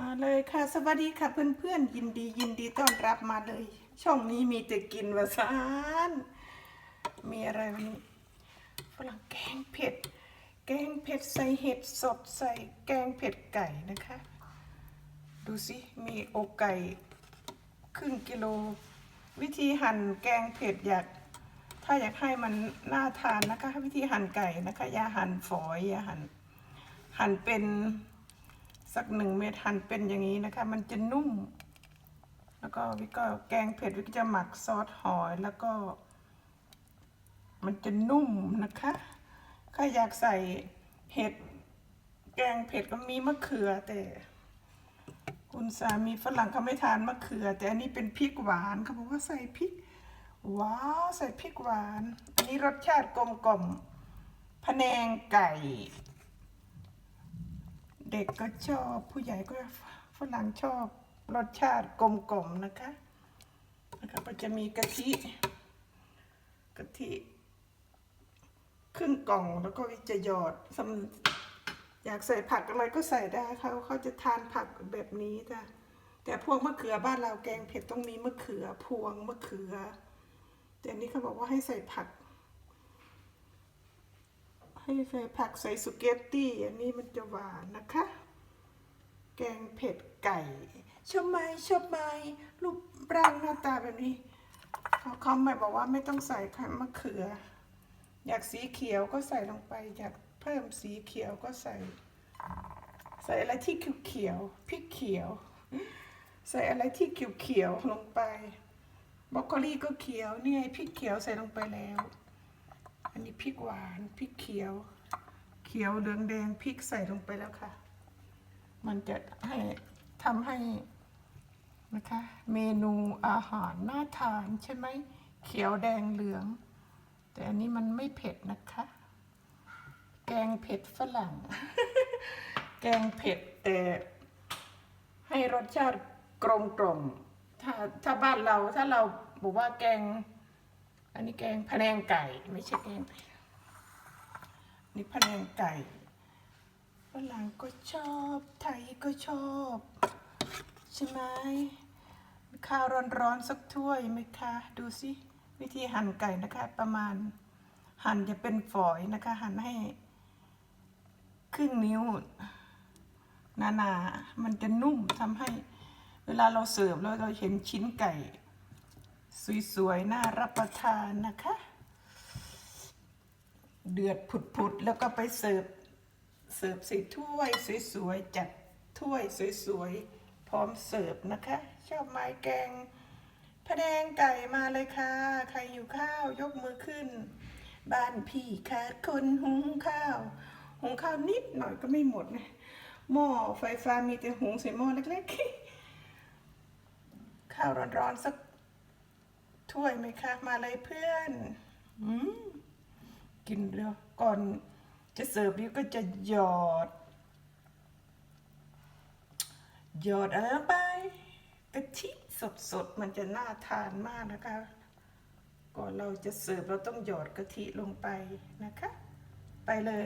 มาเลยค่ะสวัสดีค่ะเพื่อนๆ ยินดียินดีต้อนรับมาเลย ช่องนี้มีแต่กินวาซานมีอะไรวันนี้ฝรั่งแกงเผ็ด แกงเผ็ดใส่เห็ดสดใส่แกงเผ็ดไก่นะคะ ดูสิมีอกไก่ครึ่งกิโล วิธีหั่นแกงเผ็ดอยาก ถ้าอยากให้มันน่าทานนะคะ วิธีหั่นไก่นะคะอย่าหั่นฝอยอย่าหั่นหั่นเป็น สักหนึ่งเม็ดหั่นเป็นอย่างนี้นะคะ มันจะนุ่ม แล้วก็วิก็แกงเผ็ดวิก็จะหมักซอสหอยแล้วก็ มันจะนุ่มนะคะถ้าอยากใส่เห็ดแกงเผ็ดก็มีมะเขือแต่ คุณสามีฝรั่งเขาไม่ทานมะเขือ แต่อันนี้เป็นพริกหวานเขาบอกว่าใส่พริกว้าวใส่พริกหวาน อันนี้รสชาติกลมกล่อมพะแนงไก่ เด็กก็ชอบผู้ใหญ่ก็ฝรั่งชอบรสชาติกลมกล่อมนะคะนะคะก็จะมีกะทิกะทิครึ่งกล่องแล้วก็จะหยอดอยากใส่ผักอะไรก็ใส่ได้เขาเขาจะทานผักแบบนี้จ้ะแต่พวงมะเขือบ้านเราแกงเผ็ดต้องมีมะเขือพวงมะเขือ แต่อันนี้เขาบอกว่าให้ใส่ผัก ให้ใส่ผักใส่สุเกตตี้ อันนี้มันจะหวานนะคะ แกงเผ็ดไก่ชอบไหมชอบไหมรูปร่างหน้าตาแบบนี้ เขาเขาไม่บอกว่าไม่ต้องใส่มะเขือ อยากสีเขียวก็ใส่ลงไป อยากเพิ่มสีเขียวก็ใส่ ใส่อะไรที่เขียวๆพริกเขียว ใส่อะไรที่เขียวๆลงไปบรอกโคลีก็เขียวเนี่ไงพริกเขียวใส่ลงไปแล้ว อันนี้พริกหวานพริกเขียว เขียวเหลืองแดงพริกใส่ลงไปแล้วค่ะ มันจะให้ทำให้นะคะ เมนูอาหารน่าทานใช่ไหมเขียวแดงเหลือง แต่อันนี้มันไม่เผ็ดนะคะ แกงเผ็ดฝรั่ง แกงเผ็ดแต่ให้รสชาติกลมกล่อมถ้าถ้าบ้านเราถ้าเราบอกว่าแกง อันนี้แกงพะแนงไก่ไม่ใช่แกงนี่พะแนงไก่ฝรั่งก็ชอบ ไทยก็ชอบ ใช่ไหมข้าวร้อนๆสักถ้วยไหมคะ ดูสิวิธีหั่นไก่นะคะ ประมาณ หั่นจะเป็นฝอยนะคะ หั่นให้ครึ่งนิ้วหนาๆมันจะนุ่มทำให้ เวลาเราเสิร์ฟแล้วเราเห็นชิ้นไก่ สวยๆ น่ารับประทานนะคะ เดือดผุดๆ แล้วก็ไปเสิร์ฟ เสิร์ฟใส่ถ้วยสวยๆ จัดถ้วยสวยๆ พร้อมเสิร์ฟนะคะ ชอบไม้แกงพะแนงไก่มาเลยค่ะ ใครอยู่ข้าวยกมือขึ้น บ้านพี่ขาดคนหุงข้าว หุงข้าวนิดหน่อยก็ไม่หมดนะหม้อไฟฟ้ามีแต่หุงใส่หม้อเล็กๆ ข้าวร้อนๆสัก ถ้วยไหมคะ มาเลยเพื่อนอืมกินเร็วก่อนจะเสิร์ฟนี่ก็จะหยอด หยอดอะไรไปกะทิสดๆ มันจะน่าทานมากนะคะ ก่อนเราจะเสิร์ฟเราต้องหยอดกะทิลงไปนะคะ ไปเลย